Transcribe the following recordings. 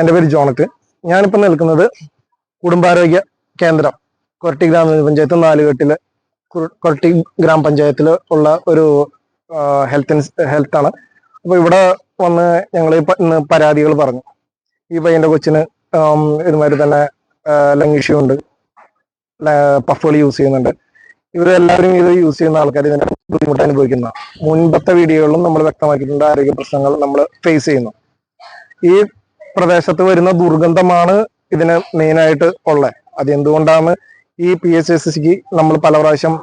എന്റെ പേര് ജോണറ്റ് ഞാനിപ്പോൾ നിൽക്കുന്നത് കുടുംബാരോഗ്യ കേന്ദ്രം കൊരട്ടി ഗ്രാമപഞ്ചായത്ത് നാലുകെട്ടിലെ കൊരട്ടി ഗ്രാമപഞ്ചായത്തിൽ ഉള്ള ഒരു ഹെൽത്ത് ഹെൽത്ത് ആണ് അപ്പോൾ ഇവിടെ വന്ന് ഞങ്ങൾ ഇന്ന് പരാതികൾ പറഞ്ഞു. ഈ പയ്യന്റെ കൊച്ചിന് ഇതുമാതിരി തന്നെ ലങ് ഇഷ്യൂ ഉണ്ട്. പഫുകൾ യൂസ് ചെയ്യുന്നുണ്ട്. ഇവരെല്ലാവരും ഇത് യൂസ് ചെയ്യുന്ന ആൾക്കാർ ഇതിനെ ബുദ്ധിമുട്ട് അനുഭവിക്കുന്ന മുൻപത്തെ വീഡിയോകളിലും നമ്മൾ വ്യക്തമാക്കിയിട്ടുണ്ട് ആരോഗ്യ പ്രശ്നങ്ങൾ നമ്മൾ ഫേസ് ചെയ്യുന്നു. ഈ പ്രദേശത്ത് വരുന്ന ദുർഗന്ധമാണ് ഇതിന് മെയിനായിട്ട് ഉള്ളത് അതെന്തുകൊണ്ടാണ് ഈ പി എച്ച് എസ് സിക്ക് നമ്മൾ പല പ്രാവശ്യം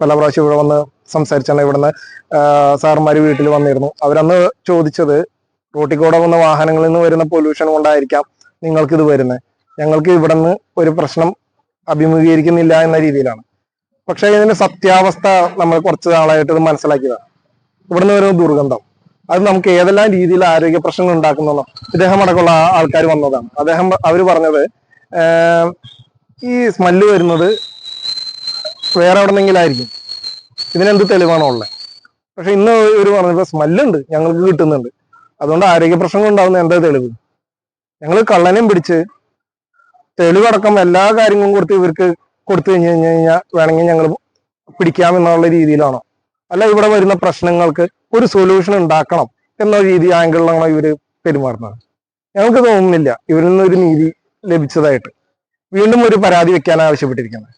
പല പ്രാവശ്യം ഇവിടെ വന്ന് സംസാരിച്ചാണ് ഇവിടുന്ന് സാറുമാർ വീട്ടിൽ വന്നിരുന്നു. അവരന്ന് ചോദിച്ചത് റോട്ടിൽ വന്ന വാഹനങ്ങളിൽ നിന്ന് വരുന്ന പൊല്യൂഷൻ കൊണ്ടായിരിക്കാം നിങ്ങൾക്ക് ഇത് വരുന്നത്. ഞങ്ങൾക്ക് ഇവിടെ നിന്ന് ഒരു പ്രശ്നം അഭിമുഖീകരിക്കുന്നില്ല എന്ന രീതിയിലാണ്. പക്ഷേ ഇതിന്റെ സത്യാവസ്ഥ നമ്മൾ കുറച്ച് നാളായിട്ട് ഇത് മനസ്സിലാക്കിയതാണ്. ഇവിടുന്ന് വരുന്ന ദുർഗന്ധം. അത് നമുക്ക് ഏതെല്ലാം രീതിയിൽ ആരോഗ്യ പ്രശ്നങ്ങൾ ഉണ്ടാക്കുന്നോ ഇദ്ദേഹം അടക്കമുള്ള ആൾക്കാർ വന്നതാണ്. അദ്ദേഹം അവർ പറഞ്ഞത് ഈ സ്മെല്ല് വരുന്നത് വേറെ എവിടെന്നെങ്കിലും ആയിരിക്കും. ഇതിനെന്ത് തെളിവാണോ ഉള്ളത് പക്ഷെ ഇന്ന് ഇവർ പറഞ്ഞത് സ്മെല്ലുണ്ട് ഞങ്ങൾക്ക് കിട്ടുന്നുണ്ട്. അതുകൊണ്ട് ആരോഗ്യ പ്രശ്നങ്ങൾ ഉണ്ടാകുന്ന എന്താ തെളിവ്? ഞങ്ങൾ കള്ളനെയും പിടിച്ച് തെളിവടക്കം എല്ലാ കാര്യങ്ങളും കൊടുത്ത് ഇവർക്ക് കൊടുത്തു കഴിഞ്ഞു കഴിഞ്ഞു കഴിഞ്ഞാൽ വേണമെങ്കിൽ ഞങ്ങൾ പിടിക്കാമെന്നുള്ള രീതിയിലാണോ? അല്ല ഇവിടെ വരുന്ന പ്രശ്നങ്ങൾക്ക് ഒരു സൊല്യൂഷൻ ഉണ്ടാക്കണം എന്ന രീതി ആംഗിളിലാണോ ഇവർ പെരുമാറുന്നത്. ഞങ്ങൾക്ക് തോന്നുന്നില്ല ഇവരിൽ നിന്ന് ഒരു നീതി ലഭിച്ചതായിട്ട്. വീണ്ടും ഒരു പരാതി വെക്കാൻ ആവശ്യപ്പെട്ടിരിക്കുന്നത്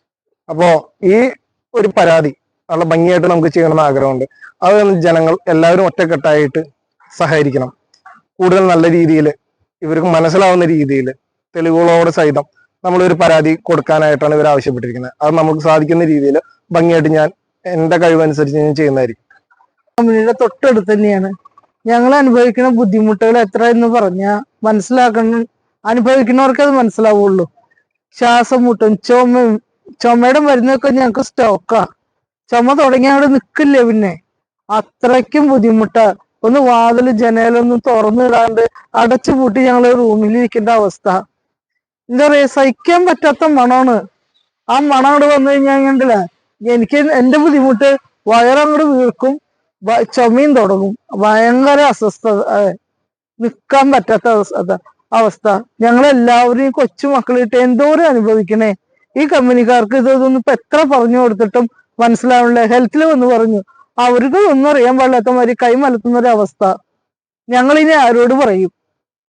അപ്പോ ഈ ഒരു പരാതി നല്ല ഭംഗിയായിട്ട് നമുക്ക് ചെയ്യണമെന്ന് ആഗ്രഹമുണ്ട്. അത് ജനങ്ങൾ എല്ലാവരും ഒറ്റക്കെട്ടായിട്ട് സഹകരിക്കണം. കൂടുതൽ നല്ല രീതിയിൽ ഇവർക്ക് മനസ്സിലാവുന്ന രീതിയിൽ തെളിവുകളോട് സഹിതം നമ്മളൊരു പരാതി കൊടുക്കാനായിട്ടാണ് ഇവർ ആവശ്യപ്പെട്ടിരിക്കുന്നത്. അത് നമുക്ക് സാധിക്കുന്ന രീതിയിൽ ഭംഗിയായിട്ട് ഞാൻ എന്റെ കഴിവനുസരിച്ച് ഞാൻ ചെയ്യുന്നതായിരിക്കും. കമ്പനിയുടെ തൊട്ടടുത്ത് തന്നെയാണ്. ഞങ്ങൾ അനുഭവിക്കുന്ന ബുദ്ധിമുട്ടുകൾ എത്ര എന്ന് പറഞ്ഞാൽ മനസ്സിലാക്കണം അനുഭവിക്കുന്നവർക്ക് അത് മനസ്സിലാവുള്ളൂ. ശ്വാസം മുട്ടും ചുമയും ചുമയുടെ മരുന്നൊക്കെ ഞങ്ങൾക്ക് സ്റ്റോക്കാ ചുമ തുടങ്ങിയ അവിടെ നിൽക്കില്ല പിന്നെ? അത്രയ്ക്കും ബുദ്ധിമുട്ടാ. ഒന്ന് വാതിൽ ജനലൊന്നും തുറന്നിടാണ്ട് അടച്ചു പൂട്ടി ഞങ്ങൾ റൂമിൽ ഇരിക്കേണ്ട അവസ്ഥ. എന്താ പറയാ സഹിക്കാൻ പറ്റാത്ത മണമാണ് ആ മണം അവിടെ വന്നു കഴിഞ്ഞാൽ എനിക്ക് എന്റെ ബുദ്ധിമുട്ട് വയറങ്ങോട്ട് വീർക്കും ചുമയും തുടങ്ങും. ഭയങ്കര അസ്വസ്ഥത നിൽക്കാൻ പറ്റാത്ത അവസ്ഥ അവസ്ഥ. ഞങ്ങൾ എല്ലാവരും ഈ കൊച്ചു മക്കളിട്ട് എന്തോരം അനുഭവിക്കണേ. ഈ കമ്പനിക്കാർക്ക് ഇതൊന്നും ഇപ്പൊ എത്ര പറഞ്ഞു കൊടുത്തിട്ടും മനസ്സിലാവണില്ല. ഹെൽത്തിൽ വന്ന് പറഞ്ഞു. അവർക്ക് ഒന്നും അറിയാൻ പാടില്ലാത്ത മാതിരി കൈമലത്തുന്ന ഒരു അവസ്ഥ. ഞങ്ങൾ ഇനി ആരോട് പറയും?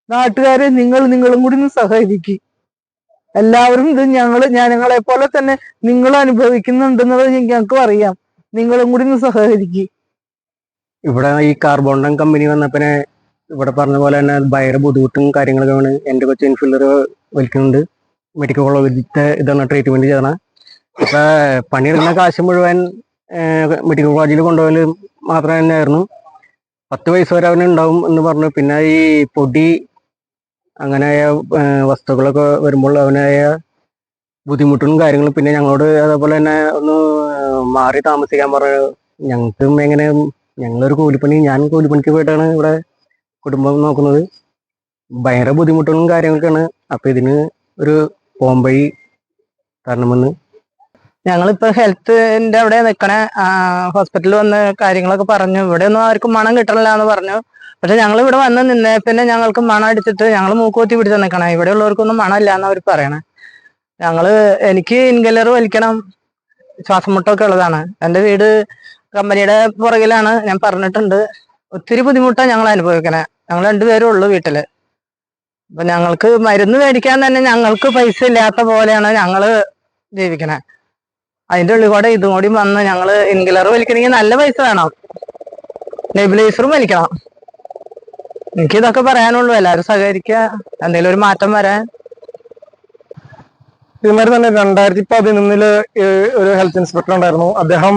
നാട്ടുകാരെ നിങ്ങൾ നിങ്ങളും കൂടി ഒന്ന് സഹകരിക്കും. എല്ലാവരും ഇത് ഞങ്ങൾ ഞങ്ങളെ പോലെ തന്നെ നിങ്ങൾ അനുഭവിക്കുന്നുണ്ടെന്നുള്ളത് ഞങ്ങൾക്കും അറിയാം. നിങ്ങളും കൂടി ഒന്ന് സഹകരിക്കും. ഇവിടെ ഈ കാർബോണ്ടം കമ്പനി വന്നപ്പനെ ഇവിടെ പറഞ്ഞ പോലെ തന്നെ ഭയങ്കര ബുദ്ധിമുട്ടും കാര്യങ്ങളൊക്കെയാണ് എന്റെ കൊച്ചു ഇൻഫില്ലർ വലിക്കുന്നുണ്ട്. മെഡിക്കൽ കോളേജിലത്തെ ഇതാണ് ട്രീറ്റ്മെന്റ് ചെയ്യണം അപ്പൊ പണിയെടുക്കുന്ന കാശ് മുഴുവൻ മെഡിക്കൽ കോളേജിൽ കൊണ്ടുപോകൽ മാത്രം തന്നെയായിരുന്നു. പത്ത് വയസ്സ് വരെ അവനുണ്ടാവും എന്ന് പറഞ്ഞു. പിന്നെ ഈ പൊടി അങ്ങനെയായ വസ്തുക്കളൊക്കെ വരുമ്പോൾ അവനായ ബുദ്ധിമുട്ടും കാര്യങ്ങളും പിന്നെ ഞങ്ങളോട് അതേപോലെ തന്നെ ഒന്ന് മാറി താമസിക്കാൻ പറഞ്ഞു ഞങ്ങൾക്കും എങ്ങനെ ഞങ്ങളൊരു കൂലിപ്പണി ഞാൻ കൂലിപ്പണിക്ക് പോയിട്ടാണ് ഇവിടെ കുടുംബം നോക്കുന്നത്. ഭയങ്കര ബുദ്ധിമുട്ടുകളും കാര്യങ്ങളൊക്കെയാണ്. അപ്പൊ ഇതിന് ഒരു പോംവഴി തരണമെന്ന്. ഞങ്ങളിപ്പോ ഹെൽത്തിന്റെ അവിടെ നിക്കണ ഹോസ്പിറ്റലിൽ വന്ന് കാര്യങ്ങളൊക്കെ പറഞ്ഞു. ഇവിടെ ഒന്നും ആർക്കും മണം കിട്ടണില്ല എന്ന് പറഞ്ഞു. പക്ഷെ ഞങ്ങൾ ഇവിടെ വന്ന് നിന്നേ പിന്നെ ഞങ്ങൾക്ക് മണം എടുത്തിട്ട് ഞങ്ങൾ മൂക്കുത്തി പിടിച്ച് നിൽക്കണം. ഇവിടെ ഉള്ളവർക്കൊന്നും മണമില്ല എന്ന് അവർ പറയണേ. ഞങ്ങൾ എനിക്ക് ഇൻഗലർ വലിക്കണം. ശ്വാസം മുട്ടൊക്കെ ഉള്ളതാണ്. എന്റെ വീട് കമ്പനിയുടെ പുറകിലാണ്. ഞാൻ പറഞ്ഞിട്ടുണ്ട്. ഒത്തിരി ബുദ്ധിമുട്ടാണ് ഞങ്ങൾ അനുഭവിക്കണേ. ഞങ്ങൾ രണ്ടുപേരും ഉള്ളു വീട്ടിൽ. അപ്പൊ ഞങ്ങൾക്ക് മരുന്ന് മേടിക്കാൻ തന്നെ ഞങ്ങൾക്ക് പൈസ ഇല്ലാത്ത പോലെയാണ് ഞങ്ങൾ ജീവിക്കണേ. അതിന്റെ ഉള്ളിൽ കൂടെ ഇതും കൂടി വന്ന് ഞങ്ങൾ ഇൻഗിലർ വലിക്കണമെങ്കിൽ നല്ല പൈസ വേണം. നെബിലൈസറും വലിക്കണം. എനിക്ക് ഇതൊക്കെ പറയാനുള്ളൂ. എല്ലാരും സഹകരിക്കുക എന്തെങ്കിലും ഒരു മാറ്റം വരാൻ. ഇതുമാതിരി തന്നെ രണ്ടായിരത്തി പതിനൊന്നിൽ ഒരു ഹെൽത്ത് ഇൻസ്പെക്ടർ ഉണ്ടായിരുന്നു. അദ്ദേഹം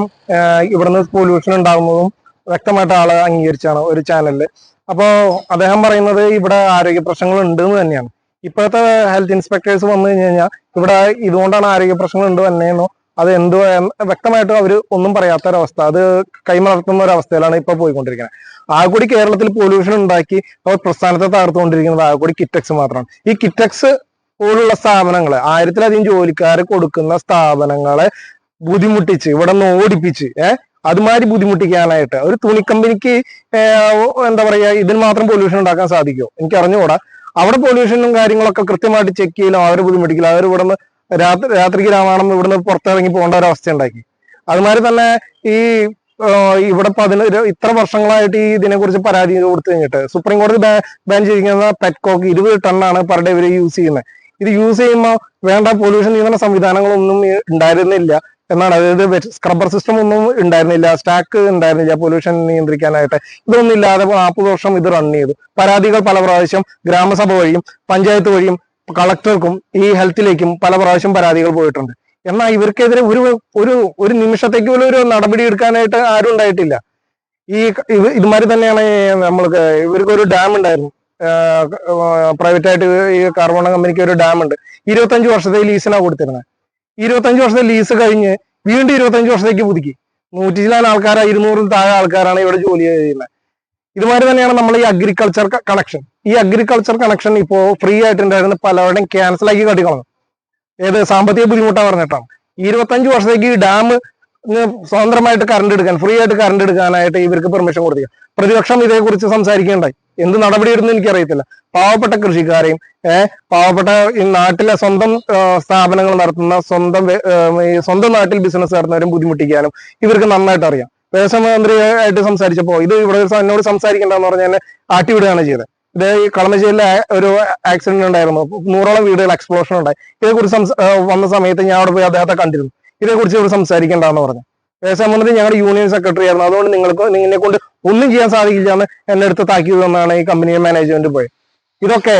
ഇവിടുന്ന് പൊല്യൂഷൻ ഉണ്ടാകുന്നതും വ്യക്തമായിട്ട് ആളെ അംഗീകരിച്ചാണ് ഒരു ചാനലിൽ അപ്പോ അദ്ദേഹം പറയുന്നത് ഇവിടെ ആരോഗ്യ പ്രശ്നങ്ങൾ ഉണ്ട് എന്ന് തന്നെയാണ്. ഇപ്പോഴത്തെ ഹെൽത്ത് ഇൻസ്പെക്ടേഴ്സ് വന്നു കഴിഞ്ഞു കഴിഞ്ഞാൽ ഇവിടെ ഇതുകൊണ്ടാണ് ആരോഗ്യ പ്രശ്നങ്ങൾ ഉണ്ട് തന്നെയെന്നോ അത് എന്തോ വ്യക്തമായിട്ടും അവർ ഒന്നും പറയാത്ത ഒരവസ്ഥ അത് കൈമലർത്തുന്ന ഒരു അവസ്ഥയിലാണ് ഇപ്പൊ പോയിക്കൊണ്ടിരിക്കുന്നത് ആകെക്കൂടി കേരളത്തിൽ പൊല്യൂഷൻ ഉണ്ടാക്കി അവർ പ്രസ്ഥാനത്തെ തകർത്തുകൊണ്ടിരിക്കുന്നത് ആകെക്കൂടി കിറ്റക്സ് മാത്രമാണ്. ഈ കിറ്റക്സ് പോലുള്ള സ്ഥാപനങ്ങൾ ആയിരത്തിലധികം ജോലിക്കാർ കൊടുക്കുന്ന സ്ഥാപനങ്ങളെ ബുദ്ധിമുട്ടിച്ച് ഇവിടെ നിന്ന് ഓടിപ്പിച്ച് ഏഹ് അതുമാതിരി ബുദ്ധിമുട്ടിക്കാനായിട്ട് ഒരു തുണി കമ്പനിക്ക് എന്താ പറയാ ഇതിന് മാത്രം പൊല്യൂഷൻ ഉണ്ടാക്കാൻ സാധിക്കുമോ എനിക്ക് അറിഞ്ഞുകൂടാ അവിടെ പൊല്യൂഷനും കാര്യങ്ങളൊക്കെ കൃത്യമായിട്ട് ചെക്ക് ചെയ്യലും അവരെ ബുദ്ധിമുട്ടിക്കില്ല അവർ ഇവിടുന്ന് രാത്രി രാത്രിക്ക് രാമായണം ഇവിടുന്ന് പുറത്തിറങ്ങി പോകേണ്ട ഒരു അവസ്ഥ ഉണ്ടാക്കി അതുമാതിരി തന്നെ ഈ ഇവിടെ പതിന ഇത്ര വർഷങ്ങളായിട്ട് ഈ ഇതിനെ കുറിച്ച് പരാതി കൊടുത്തു കഴിഞ്ഞിട്ട് സുപ്രീം കോടതി ബാൻ ചെയ്തിരിക്കുന്ന പെറ്റ്കോക്ക് ഇരുപത് ടണ്ണാണ് പെർ ഡേ ഇവർ യൂസ് ചെയ്യുന്നത്. ഇത് യൂസ് ചെയ്യുമ്പോൾ വേണ്ട പൊല്യൂഷൻ നിയന്ത്രണ സംവിധാനങ്ങളൊന്നും ഉണ്ടായിരുന്നില്ല എന്നാണ്. അതായത് സ്ക്രബ്ബർ സിസ്റ്റം ഒന്നും ഉണ്ടായിരുന്നില്ല സ്റ്റാക്ക് ഉണ്ടായിരുന്നില്ല പൊല്യൂഷൻ നിയന്ത്രിക്കാനായിട്ട്. ഇതൊന്നും ഇല്ലാതെ നാൽപ്പത് വർഷം ഇത് റൺ ചെയ്തു. പരാതികൾ പല പ്രാവശ്യം ഗ്രാമസഭ വഴിയും പഞ്ചായത്ത് വഴിയും കളക്ടർക്കും ഈ ഹെൽത്തിലേക്കും പല പ്രാവശ്യം പരാതികൾ പോയിട്ടുണ്ട്. എന്നാൽ ഇവർക്കെതിരെ ഒരു ഒരു ഒരു നിമിഷത്തേക്ക് പോലും ഒരു നടപടി എടുക്കാനായിട്ട് ആരും ഉണ്ടായിട്ടില്ല. ഈ ഇത് ഇതുമാതിരി തന്നെയാണ് നമ്മൾക്ക് ഇവർക്ക് ഒരു ഡാം ഉണ്ടായിരുന്നു. പ്രൈവറ്റ് ആയിട്ട് ഈ കാർബോണ കമ്പനിക്ക് ഒരു ഡാം ഉണ്ട്. ഇരുപത്തഞ്ച് വർഷത്തെ ലീസിനാണ് കൊടുത്തിരുന്നത് ഇരുപത്തഞ്ച് വർഷത്തെ ലീസ് കഴിഞ്ഞ് വീണ്ടും ഇരുപത്തഞ്ച് വർഷത്തേക്ക് പുതുക്കി. നൂറ്റി ചില ആൾക്കാരാണ് ഇരുന്നൂറിൽ താഴെ ആൾക്കാരാണ് ഇവിടെ ജോലി ചെയ്യുന്നത് ഇതുമാതിരി തന്നെയാണ് നമ്മൾ ഈ അഗ്രികൾച്ചർ കണക്ഷൻ ഈ അഗ്രികൾച്ചർ കണക്ഷൻ ഇപ്പോ ഫ്രീ ആയിട്ടുണ്ടായിരുന്ന പലരുടെയും ക്യാൻസൽ ആക്കി കാട്ടിക്കളഞ്ഞു. ഏത് സാമ്പത്തിക ബുദ്ധിമുട്ടാ പറഞ്ഞിട്ടാണ് ഇരുപത്തഞ്ചു വർഷത്തേക്ക് ഈ ഡാം സ്വതന്ത്രമായിട്ട് കറണ്ട് എടുക്കാൻ ഫ്രീ ആയിട്ട് കറണ്ട് എടുക്കാനായിട്ട് ഇവർക്ക് പെർമിഷൻ കൊടുത്തു പ്രതിപക്ഷം ഇതേക്കുറിച്ച് സംസാരിക്കേണ്ടായി. എന്ത് നടപടി എടുന്ന് എനിക്കറിയത്തില്ല. പാവപ്പെട്ട കൃഷിക്കാരെയും ഏഹ് പാവപ്പെട്ട ഈ നാട്ടിലെ സ്വന്തം സ്ഥാപനങ്ങൾ നടത്തുന്ന സ്വന്തം സ്വന്തം നാട്ടിൽ ബിസിനസ് നടത്തുന്നവരും ബുദ്ധിമുട്ടിക്കാനും ഇവർക്ക് നന്നായിട്ട് അറിയാം. വ്യവസായ മന്ത്രിയായിട്ട് സംസാരിച്ചപ്പോ ഇത് ഇവിടെ എന്നോട് സംസാരിക്കേണ്ടെന്ന് പറഞ്ഞാൽ എന്നെ ആട്ടിവിടുകയാണ് ചെയ്തത്. ഇത് ഈ കളമശ്ശേരിയിലെ ഒരു ആക്സിഡന്റ് ഉണ്ടായിരുന്നു. നൂറോളം വീടുകൾ എക്സ്പ്ലോഷൻ ഉണ്ടായി. ഇതേക്കുറിച്ച് വന്ന സമയത്ത് ഞാൻ അവിടെ പോയി അദ്ദേഹത്തെ കണ്ടിരുന്നു. ഇതേക്കുറിച്ച് ഇവിടെ സംസാരിക്കേണ്ടെന്ന് പറഞ്ഞു. വ്യവസായ മന്ത്രി ഞങ്ങളുടെ യൂണിയൻ സെക്രട്ടറി ആയിരുന്നു. അതുകൊണ്ട് നിങ്ങൾക്ക് നിങ്ങളെ കൊണ്ട് ഒന്നും ചെയ്യാൻ സാധിക്കില്ല എന്ന് എന്നെ അടുത്ത് താക്കിയത് എന്നാണ് ഈ കമ്പനിയെ മാനേജ്മെന്റ് പോയത് ഇതൊക്കെ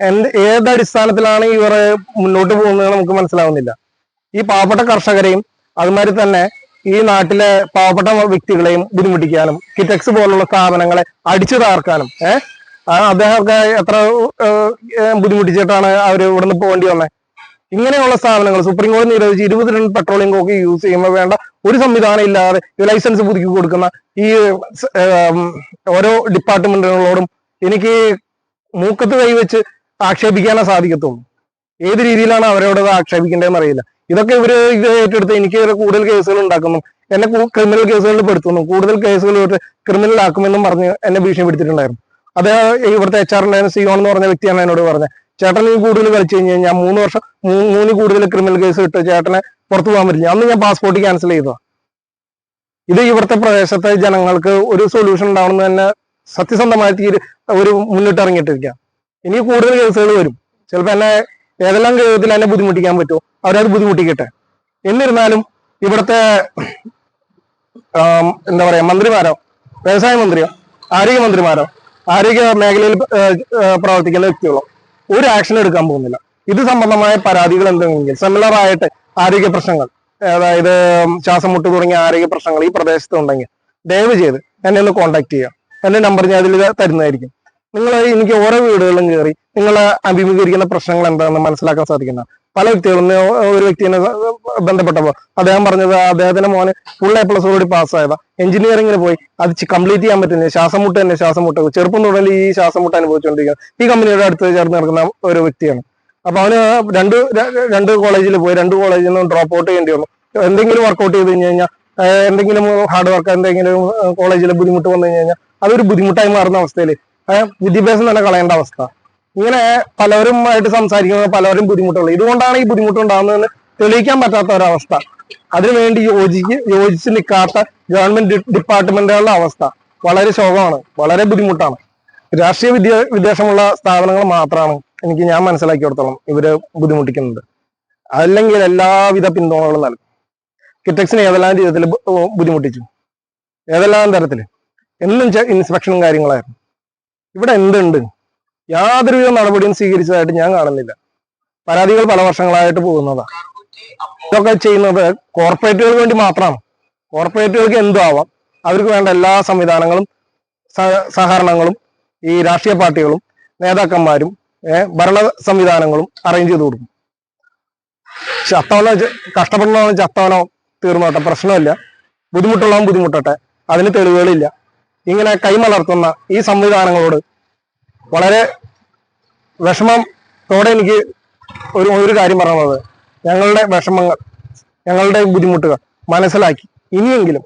എന്ത് ഏത് അടിസ്ഥാനത്തിലാണ് ഇവർ മുന്നോട്ട് പോകുന്നത് നമുക്ക് മനസ്സിലാവുന്നില്ല. ഈ പാവപ്പെട്ട കർഷകരെയും അതുമാതിരി തന്നെ ഈ നാട്ടിലെ പാവപ്പെട്ട വ്യക്തികളെയും ബുദ്ധിമുട്ടിക്കാനും കിറ്റക്സ് പോലുള്ള സ്ഥാപനങ്ങളെ അടിച്ചു താർക്കാനും ഏഹ് അദ്ദേഹമൊക്കെ എത്ര ബുദ്ധിമുട്ടിച്ചിട്ടാണ് അവർ ഇവിടുന്ന് പോകേണ്ടി വന്നത് ഇങ്ങനെയുള്ള സ്ഥാപനങ്ങൾ സുപ്രീം കോടതി നിരോധിച്ച് ഇരുപത് ടൺ പെട്രോളിയം കോക്ക് യൂസ് ചെയ്യുമ്പോൾ വേണ്ട. ഒരു സംവിധാനം ഇല്ലാതെ ലൈസൻസ് പുതുക്കി കൊടുക്കുന്ന ഈ ഓരോ ഡിപ്പാർട്ട്മെന്റുകളോടും എനിക്ക് മൂക്കത്ത് കൈവച്ച് ആക്ഷേപിക്കാനേ സാധിക്കത്തുള്ളൂ. ഏത് രീതിയിലാണ് അവരോട് ആക്ഷേപിക്കേണ്ടതെന്ന് അറിയില്ല. ഇതൊക്കെ ഇവർ ഇത് ഏറ്റെടുത്ത് എനിക്ക് കൂടുതൽ കേസുകൾ ഉണ്ടാക്കുന്നു. എന്നെ ക്രിമിനൽ കേസുകളിൽ പെടുത്തുന്നു. കൂടുതൽ കേസുകൾ ക്രിമിനൽ ആക്കുമെന്നും പറഞ്ഞ് എന്നെ ഭീഷണിപ്പെടുത്തിയിട്ടുണ്ടായിരുന്നു. അത് ഇവിടുത്തെ എച്ച് ആർ ലൈൻ സിയോൺ എന്ന് പറഞ്ഞ വ്യക്തിയാണ് എന്നോട് പറഞ്ഞത് ചേട്ടൻ ഈ കൂടുതൽ കളിച്ചു കഴിഞ്ഞ് കഴിഞ്ഞാൽ മൂന്ന് വർഷം മൂന്ന് കൂടുതൽ ക്രിമിനൽ കേസ് ഇട്ട് ചേട്ടനെ പുറത്തു പോകാൻ പറ്റില്ല. അന്ന് ഞാൻ പാസ്പോർട്ട് ക്യാൻസൽ ചെയ്തതാ. ഇത് ഇവിടുത്തെ പ്രദേശത്തെ ജനങ്ങൾക്ക് ഒരു സൊല്യൂഷൻ ഉണ്ടാവണമെന്ന് തന്നെ സത്യസന്ധമായി ഒരു മുന്നിട്ട് ഇറങ്ങിയിട്ടിരിക്കാം. ഇനി കൂടുതൽ കേസുകൾ വരും. ചിലപ്പോൾ എന്നെ ഏതെല്ലാം കേസത്തിൽ എന്നെ ബുദ്ധിമുട്ടിക്കാൻ പറ്റുമോ? അവരത് ബുദ്ധിമുട്ടിക്കട്ടെ. എന്നിരുന്നാലും ഇവിടുത്തെ എന്താ പറയാ മന്ത്രിമാരോ? വ്യവസായ മന്ത്രിയോ? ആരോഗ്യ മന്ത്രിമാരോ? ആരോഗ്യ മേഖലയിൽ പ്രവർത്തിക്കുന്ന വ്യക്തികളോ ഒരു ആക്ഷൻ എടുക്കാൻ പോകുന്നില്ല. ഇത് സംബന്ധമായ പരാതികൾ എന്തെങ്കിലും സിമിലർ ആയിട്ട് ആരോഗ്യ പ്രശ്നങ്ങൾ അതായത് ശ്വാസം മുട്ട് തുടങ്ങിയ ആരോഗ്യ പ്രശ്നങ്ങൾ ഈ പ്രദേശത്ത് ഉണ്ടെങ്കിൽ ദയവ് ചെയ്ത് എന്നെ ഒന്ന് കോൺടാക്ട് ചെയ്യുക. എന്റെ നമ്പർ ഞാൻ അതിൽ തരുന്നതായിരിക്കും. നിങ്ങൾ എനിക്ക് ഓരോ വീടുകളിലും കയറി നിങ്ങൾ അഭിമുഖീകരിക്കുന്ന പ്രശ്നങ്ങൾ എന്താണെന്ന് മനസ്സിലാക്കാൻ സാധിക്കുന്ന? പല വ്യക്തികളും ഒരു വ്യക്തിനെ ബന്ധപ്പെട്ടപ്പോൾ അദ്ദേഹം പറഞ്ഞത് അദ്ദേഹത്തിന്റെ മോന് ഫുൾ എ പ്ലസ് കൂടി പാസ്സായതാ എഞ്ചിനീയറിംഗിന് പോയി. അത് കംപ്ലീറ്റ് ചെയ്യാൻ പറ്റുന്നില്ല. ശ്വാസം തന്നെ ശ്വാസം മുട്ട് ചെറുപ്പം മുതൽ ഈ ശ്വാസം മുട്ട് അനുഭവിച്ചുകൊണ്ടിരിക്കുക ഈ കമ്പനിയുടെ അടുത്ത് ചേർന്ന് നടക്കുന്ന ഒരു വ്യക്തിയാണ്. അപ്പൊ അവന് രണ്ട് രണ്ട് കോളേജിൽ പോയി. രണ്ട് കോളേജിൽ നിന്നും ഡ്രോപ്പ് ഔട്ട് ചെയ്യേണ്ടി വന്നു. എന്തെങ്കിലും വർക്കൗട്ട് ചെയ്ത് കഴിഞ്ഞ് കഴിഞ്ഞാൽ എന്തെങ്കിലും ഹാർഡ് വർക്ക് എന്തെങ്കിലും കോളേജിൽ ബുദ്ധിമുട്ട് വന്നു കഴിഞ്ഞ് കഴിഞ്ഞാൽ അതൊരു ബുദ്ധിമുട്ടായി മാറുന്ന അവസ്ഥയിൽ വിദ്യാഭ്യാസം തന്നെ കളയേണ്ട അവസ്ഥ. ഇങ്ങനെ പലവരുമായിട്ട് സംസാരിക്കുന്നത് പലവരും ബുദ്ധിമുട്ടുള്ളൂ ഇതുകൊണ്ടാണ് ഈ ബുദ്ധിമുട്ട് ബുദ്ധിമുട്ടുണ്ടാകുന്നതെന്ന് തെളിയിക്കാൻ പറ്റാത്ത ഒരവസ്ഥ. അതിനുവേണ്ടി യോജിക്ക് യോജിച്ച് നിൽക്കാത്ത ഗവൺമെന്റ് ഡിപ്പാർട്ട്മെന്റുകളുടെ അവസ്ഥ വളരെ ശോകമാണ് വളരെ ബുദ്ധിമുട്ടാണ്. രാഷ്ട്രീയ വിദ്യ വിദ്വേഷമുള്ള സ്ഥാപനങ്ങൾ മാത്രമാണ് എനിക്ക് ഞാൻ മനസ്സിലാക്കിയിടത്തോളം ഇവർ ബുദ്ധിമുട്ടിക്കുന്നത്. അല്ലെങ്കിൽ എല്ലാവിധ പിന്തുണകളും നൽകും. കിറ്റക്സിന് ഏതെല്ലാം രീതിയിൽ ബുദ്ധിമുട്ടിച്ചു? ഏതെല്ലാം തരത്തിൽ? എന്നും ഇൻസ്പെക്ഷനും കാര്യങ്ങളായിരുന്നു. ഇവിടെ എന്തുണ്ട്? യാതൊരുവിധ നടപടിയും സ്വീകരിച്ചതായിട്ട് ഞാൻ കാണുന്നില്ല. പരാതികൾ പല വർഷങ്ങളായിട്ട് പോകുന്നതാ. ഇതൊക്കെ ചെയ്യുന്നത് കോർപ്പറേറ്റുകൾക്ക് വേണ്ടി മാത്രമാണ്. കോർപ്പറേറ്റുകൾക്ക് എന്തും ആവാം. അവർക്ക് വേണ്ട എല്ലാ സംവിധാനങ്ങളും സഹ- സഹകരണങ്ങളും ഈ രാഷ്ട്രീയ പാർട്ടികളും നേതാക്കന്മാരും ഭരണ സംവിധാനങ്ങളും അറേഞ്ച് ചെയ്ത് കൊടുക്കും. ചത്തവനോ കഷ്ടപ്പെടുന്നവനോ ചത്തവനോ തീർന്നോട്ടെ പ്രശ്നമില്ല. ബുദ്ധിമുട്ടുള്ളവൻ ബുദ്ധിമുട്ടട്ടെ അതിന് തെളിവുകളില്ല. ഇങ്ങനെ കൈമലർത്തുന്ന ഈ സംവിധാനങ്ങളോട് വളരെ വിഷമത്തോടെ എനിക്ക് ഒരു ഒരു കാര്യം പറയുന്നത് ഞങ്ങളുടെ വിഷമങ്ങൾ ഞങ്ങളുടെ ബുദ്ധിമുട്ടുകൾ മനസ്സിലാക്കി ഇനിയെങ്കിലും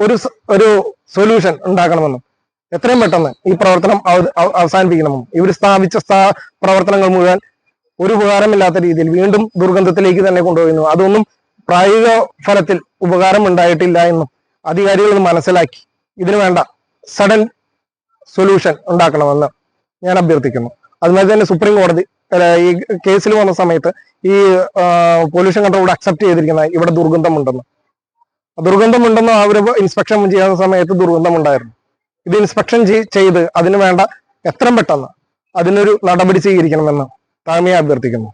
ഒരു ഒരു സൊല്യൂഷൻ ഉണ്ടാക്കണമെന്നും എത്രയും പെട്ടെന്ന് ഈ പ്രവർത്തനം അവ- അവ- അവസാനിപ്പിക്കണമെന്നും ഇവർ സ്ഥാപിച്ച സ്ഥാ പ്രവർത്തനങ്ങൾ മുഴുവൻ ഒരു ഉപകാരമില്ലാത്ത രീതിയിൽ വീണ്ടും ദുർഗന്ധത്തിലേക്ക് തന്നെ കൊണ്ടുപോയിരുന്നു. അതൊന്നും പ്രായോഗിക ഫലത്തിൽ ഉപകാരം ഉണ്ടായിട്ടില്ല എന്നും അധികാരികൾ മനസ്സിലാക്കി ഇതിനു വേണ്ട സഡൻ സൊല്യൂഷൻ ഉണ്ടാക്കണമെന്ന് ഞാൻ അഭ്യർത്ഥിക്കുന്നു. അതുമാതിരി തന്നെ സുപ്രീം കോടതി ഈ കേസിൽ വന്ന സമയത്ത് ഈ പൊല്യൂഷൻ കൺട്രോൾ അക്സെപ്റ്റ് ചെയ്തിരിക്കുന്ന ഇവിടെ ദുർഗന്ധമുണ്ടെന്ന്. ദുർഗന്ധമുണ്ടെന്ന് അവർ ഇൻസ്പെക്ഷൻ ചെയ്യുന്ന സമയത്ത് ദുർഗന്ധമുണ്ടായിരുന്നു. ഇത് ഇൻസ്പെക്ഷൻ ചെയ്ത് അതിന് വേണ്ട എത്രയും പെട്ടെന്ന് അതിനൊരു നടപടി സ്വീകരിക്കണമെന്ന് താഴ്മയെ അഭ്യർത്ഥിക്കുന്നു.